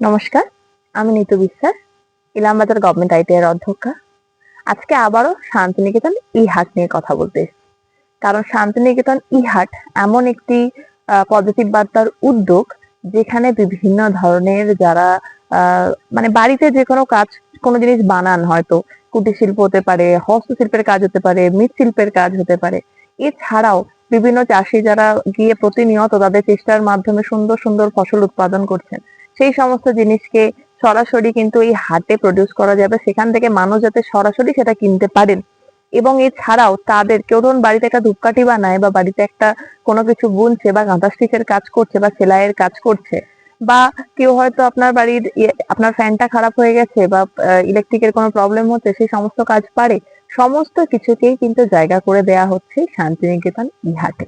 নমস্কার, আমি নিতু বিশ্বাস, ইলামবাজার গভর্নমেন্ট আইটিআই এর অধ্যক্ষা। আজকে আবারও শান্তিনিকেতন ই হাট নিয়ে কথা বলতে কারণ শান্তিনিকেতন ই হাট এমন একটি পজিটিভ বার্তার উদ্যোগ যেখানে বিভিন্ন ধরনের যারা মানে বাড়িতে যে কোনো কাজ, কোনো জিনিস বানান হয়তো, কুটির শিল্প হতে পারে, হস্তশিল্পের কাজ হতে পারে, মৃৎশিল্পের কাজ হতে পারে। এছাড়াও বিভিন্ন চাষি যারা গিয়ে প্রতিনিয়ত তাদের চেষ্টার মাধ্যমে সুন্দর সুন্দর ফসল উৎপাদন করছেন সেই সমস্ত জিনিসকে সরাসরি কিন্তু এই হাটে প্রডিউস করা যাবে। সেখান থেকে মানুষ যাতে সরাসরি সেটা কিনতে পারেন। এবং এছাড়াও তাদের কেউ ধরুন বাড়িতে একটা ধূপকাঠি বানায় বা বাড়িতে একটা কোনো কিছু বুনছে বা গাঁদা স্টিচের কাজ করছে বা সেলাইয়ের কাজ করছে বা কেউ হয়তো আপনার বাড়ির ইয়ে- আপনার ফ্যানটা খারাপ হয়ে গেছে বা ইলেকট্রিকের কোনো প্রবলেম হচ্ছে, সেই সমস্ত কাজ পারে। সমস্ত কিছুকেই কিন্তু জায়গা করে দেয়া হচ্ছে শান্তিনিকেতন ইহাটে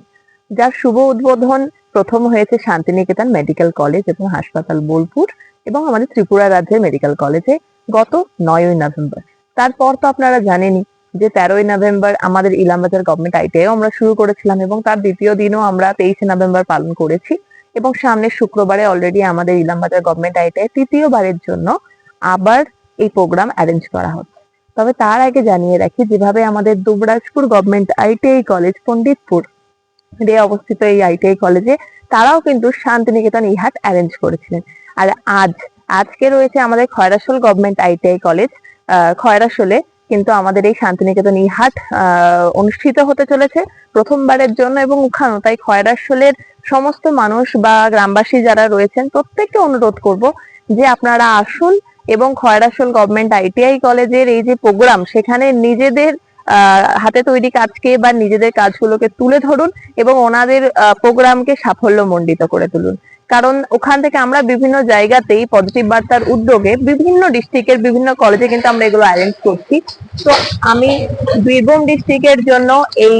যার শুভ উদ্বোধন প্রথম হয়েছে শান্তিনিকেতন মেডিকেল কলেজ এবং হাসপাতাল বোলপুর এবং আমাদের ত্রিপুরা রাজ্যের মেডিকেল কলেজে গত নয়ই নভেম্বর। তারপর তো আপনারা জানেনই যে তেরোই নভেম্বর আমাদের ইলামবাজার গভর্নমেন্ট আইটিআই আমরা শুরু করেছিলাম এবং তার দ্বিতীয় দিনও আমরা তেইশে নভেম্বর পালন করেছি এবং সামনের শুক্রবারে অলরেডি আমাদের ইলামবাজার গভর্নমেন্ট আইটিআই তৃতীয়বারের জন্য আবার এই প্রোগ্রাম অ্যারেঞ্জ করা হচ্ছে। তবে তার আগে জানিয়ে রাখি, যেভাবে আমাদের Dubrajpur government ITI college, Panditpur রে অবস্থিত এই আইটিআই কলেজে তারাও কিন্তু শান্তিনিকেতন ইহাট অ্যারেঞ্জ করেছিলেন। আর আজ, আজকে রয়েছে আমাদের খয়রাসোল গভর্নমেন্ট আইটিআই কলেজ খয়রাসোলে কিন্তু আমাদের এই শান্তিনিকেতন ইহাট অনুষ্ঠিত হতে চলেছে প্রথমবারের জন্য এবং ওখানেও তাই খয়রাসোলের সমস্ত মানুষ বা গ্রামবাসী যারা রয়েছেন, প্রত্যেককে অনুরোধ করব যে আপনারা আসুন এবং খয়রাসোল গভর্নমেন্ট আইটিআই কলেজের এই যে প্রোগ্রাম সেখানে নিজেদের হাতে তৈরি কাজকে বা নিজেদের কাজগুলোকে তুলে ধরুন এবং ওনাদের প্রোগ্রামকে সাফল্য মণ্ডিত করে তুলুন। কারণ ওখান থেকে আমরা বিভিন্ন জায়গাতেই পজিটিভ বার্তার উদ্যোগে বিভিন্ন ডিস্ট্রিক্টের বিভিন্ন কলেজে কিন্তু আমরা এগুলো অ্যারেঞ্জ করছি। তো আমি বীরভূম ডিস্ট্রিক্টের জন্য এই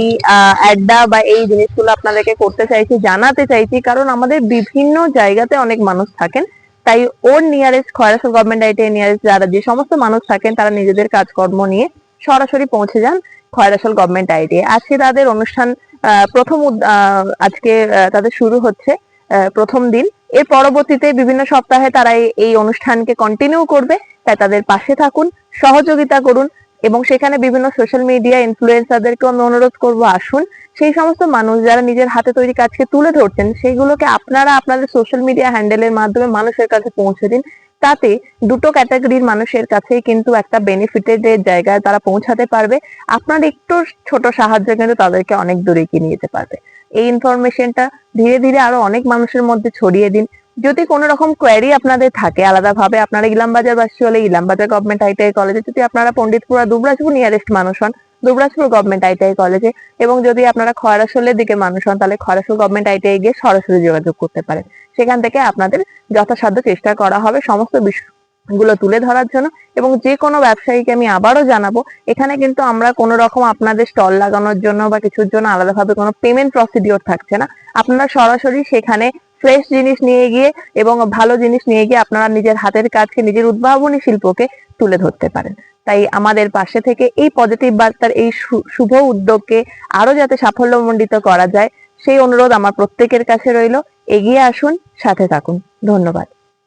অ্যাডটা বা এই জিনিসগুলো আপনাদেরকে করতে চাইছি, জানাতে চাইছি, কারণ আমাদের বিভিন্ন জায়গাতে অনেক মানুষ থাকেন। তাই ওর nearest Khoyrasol government ITI nearest যারা যে সমস্ত মানুষ থাকেন, তারা নিজেদের কাজকর্ম নিয়ে সরাসরি পৌঁছে যান খয়রাসল গভর্নমেন্ট আইটিআই আজকে তাদের অনুষ্ঠান প্রথম আজকে তাদের শুরু হচ্ছে প্রথম দিন। এর পরবর্তীতে বিভিন্ন সপ্তাহে তারা এই অনুষ্ঠানকে কন্টিনিউ করবে। তাই তাদের পাশে থাকুন, সহযোগিতা করুন এবং সেখানে বিভিন্ন সোশ্যাল মিডিয়া ইনফ্লুয়েন্সারদেরকেও আমি অনুরোধ করব, আসুন। সেই সমস্ত মানুষ যারা নিজের হাতে তৈরি কাজকে তুলে ধরছেন, সেইগুলোকে আপনারা আপনাদের সোশ্যাল মিডিয়া হ্যান্ডেলের মাধ্যমে মানুষের কাছে পৌঁছে দিন। তাতে দুটো ক্যাটাগরির মানুষের কাছেই কিন্তু একটা বেনিফিটেড জায়গায় তারা পৌঁছাতে পারবে। আপনার একটু ছোট সাহায্য কিন্তু তাদেরকে অনেক দূরে এগিয়ে নিয়ে যেতে পারবে। এই ইনফরমেশনটা ধীরে ধীরে আরও অনেক মানুষের মধ্যে ছড়িয়ে দিন। যদি কোনো রকম কোয়ারি আপনাদের থাকে আলাদাভাবে, আপনারা ইলামবাজার বাসী হলে ইলামবাজার গভর্নমেন্ট আইটিআই কলেজে যদি আপনারা পণ্ডিতপুরা দুবরাজপুর নিয়ারেস্ট মানুষ হন, দুবরাজপুর গভর্নমেন্ট আইটিআই কলেজে এবং যদি আপনারা খয়রাসোলের দিকে মানুষ হন, তাহলে খয়রাসোল গভর্নমেন্ট আইটিআই গিয়ে সরাসরি যোগাযোগ করতে পারেন। সেখান থেকে আপনাদের যথাসাধ্য চেষ্টা করা হবে সমস্ত বিষয়গুলো তুলে ধরার জন্য। এবং যে কোনো ব্যবসায়ীকে আমি আবারও জানাব, এখানে কিন্তু আমরা কোনো রকম আপনাদের স্টল লাগানোর জন্য বা কিছুর জন্য আলাদাভাবে কোনো পেমেন্ট প্রসিডিওর থাকছে না। আপনারা সরাসরি সেখানে ফ্রেশ জিনিস নিয়ে গিয়ে এবং ভালো জিনিস নিয়ে গিয়ে আপনারা নিজের হাতের কাজকে, নিজের উদ্ভাবনী শিল্পকে তুলে ধরতে পারেন। তাই আমাদের পাশে থেকে এই পজিটিভ বার্তার এই শুভ উদ্যোগকে আরও যাতে সাফল্যমণ্ডিত করা যায় সেই অনুরোধ আমার প্রত্যেকের কাছে রইল। এগিয়ে আসুন সাথে থাকুন। ধন্যবাদ।